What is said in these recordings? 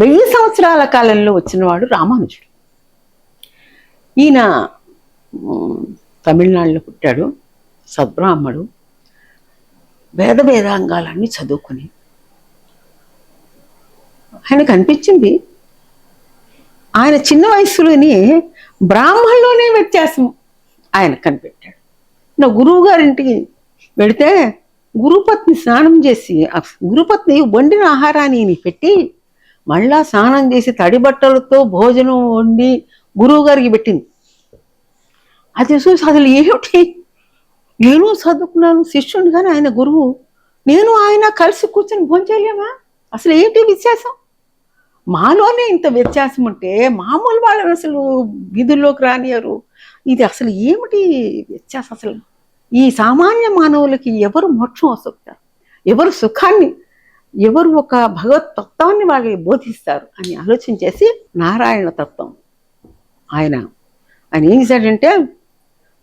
వెయ్యి సంవత్సరాల కాలంలో వచ్చినవాడు రామానుజుడు. ఈయన తమిళనాడులో పుట్టాడు సద్బ్రాహ్మడు. వేద వేదాంగాలన్నీ చదువుకుని ఆయనకు అనిపించింది ఆయన చిన్న వయసులోనే బ్రాహ్మణులోనే వ్యత్యాసం ఆయన కనిపెట్టాడు. నా గురువు గారింటికి వెళితే గురుపత్ని స్నానం చేసి గురుపత్ని వండిన ఆహారాన్ని పెట్టి మళ్ళా స్నానం చేసి తడి బట్టలతో భోజనం వండి గురువు గారికి పెట్టింది. అది చూసి అసలు ఏమిటి? నేను చదువుకున్నాను శిష్యుని కానీ ఆయన గురువు. నేను ఆయన కలిసి కూర్చొని భోంచేయలేమా? అసలు ఏంటి వ్యత్యాసం? మాలోనే ఇంత వ్యత్యాసం ఉంటే మామూలు వాళ్ళని అసలు విధుల్లోకి రానియరు. ఇది అసలు ఏమిటి వ్యత్యాసం అసలు? ఈ సామాన్య మానవులకి ఎవరు మోక్షం వస్తారు ఎవరు సుఖాన్ని ఎవరు ఒక భగవత్ తత్వాన్ని వాళ్ళకి బోధిస్తారు అని ఆలోచన చేసి నారాయణ తత్వం. ఆయన ఆయన ఏం చేశాడంటే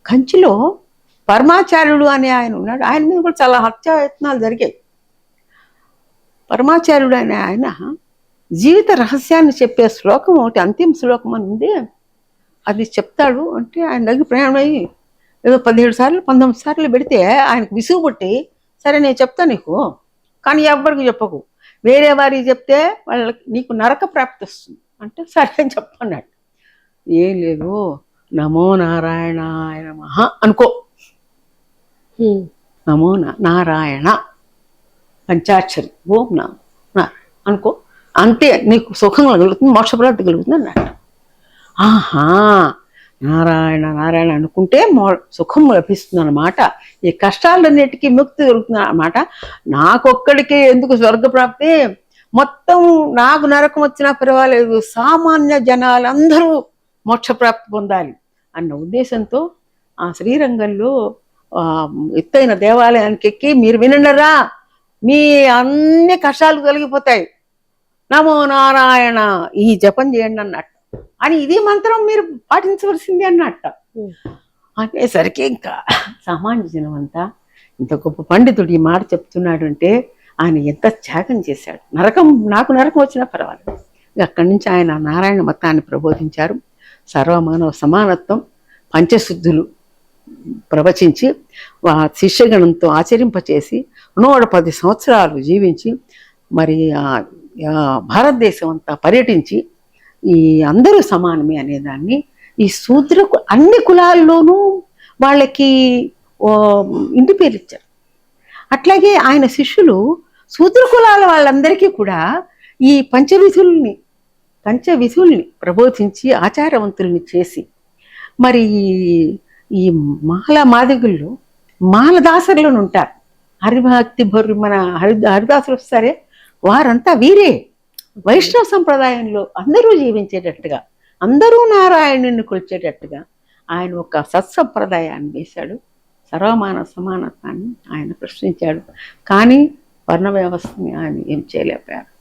కంచిలో పరమాచార్యుడు అనే ఆయన ఉన్నాడు. ఆయన మీద కూడా చాలా హత్యాయత్నాలు జరిగాయి. పరమాచార్యుడు అనే ఆయన జీవిత రహస్యాన్ని చెప్పే శ్లోకం ఒకటి అంతిమ శ్లోకం అని ఉంది. అది చెప్తాడు అంటే ఆయన దగ్గర ప్రయాణం అయ్యి ఏదో పదిహేడు సార్లు పంతొమ్మిది సార్లు పెడితే ఆయనకు విసుగు పుట్టి సరే నేను చెప్తాను నీకు కానీ ఎవ్వరికి చెప్పకు. వేరే వారికి చెప్తే వాళ్ళకి నీకు నరక ప్రాప్తి వస్తుంది. అంటే సరే అని చెప్పన్నాడు. ఏం లేదు. నమో నారాయణాయ నమః అనుకో. నమో నారాయణ పంచాక్షరి. ఓం నా అనుకో. అంతే. నీకు సుఖం కలుగుతుంది మోక్షప్రాప్తి కలుగుతుంది అన్నాడు. ఆహా! నారాయణ నారాయణ అనుకుంటే మో సుఖం లభిస్తుంది అనమాట ఈ కష్టాలన్నిటికీ ముక్తి దొరుకుతుంది అనమాట నాకొక్కడికే ఎందుకు స్వర్గప్రాప్తి మొత్తం నాకు నరకం వచ్చినా పర్వాలేదు సామాన్య జనాలందరూ మోక్షప్రాప్తి పొందాలి అన్న ఉద్దేశంతో ఆ శ్రీరంగంలో ఎత్తైన దేవాలయానికి ఎక్కి మీరు వినండరా మీ అన్ని కష్టాలు తొలగిపోతాయి. నమో నారాయణ ఈ జపం చేయండి అన్నట్టు. అని ఇది మంత్రం మీరు పాటించవలసింది అన్నట్ట. అనేసరికి ఇంకా సామాన్య జనం అంతా ఇంత గొప్ప పండితుడు ఈ మాట చెప్తున్నాడు అంటే ఆయన ఎంత త్యాగం చేశాడు. నరకం నాకు నరకం వచ్చినా పర్వాలేదు. అక్కడి నుంచి ఆయన నారాయణ మతాన్ని ప్రబోధించారు. సర్వమానవ సమానత్వం పంచశుద్ధులు ప్రవచించి శిష్యగణంతో ఆచరింపచేసి నూట పది సంవత్సరాలు జీవించి మరి భారతదేశం అంతా పర్యటించి ఈ అందరూ సమానమే అనేదాన్ని. ఈ శూద్ర అన్ని కులాల్లోనూ వాళ్ళకి ఇంటి పేరు ఇచ్చారు. అట్లాగే ఆయన శిష్యులు శూద్ర కులాల వాళ్ళందరికీ కూడా ఈ పంచవిధుల్ని పంచవిధుల్ని ప్రబోధించి ఆచారవంతుల్ని చేసి మరి ఈ- మాల మాదిగుళ్ళు మాలదాసరులను ఉంటారు. హరిభక్తి భరు మన హరి హరిదాసులు వస్తారే? వారంతా వీరే. వైష్ణవ సంప్రదాయంలో అందరూ జీవించేటట్టుగా అందరూ నారాయణుని కొలిచేటట్టుగా ఆయన ఒక సత్సంప్రదాయాన్ని వేశాడు. సర్వమాన సమానత్వాన్ని ఆయన ప్రశ్నించాడు. కానీ వర్ణ వ్యవస్థని ఆయన ఏం చేయలేకపోయారు.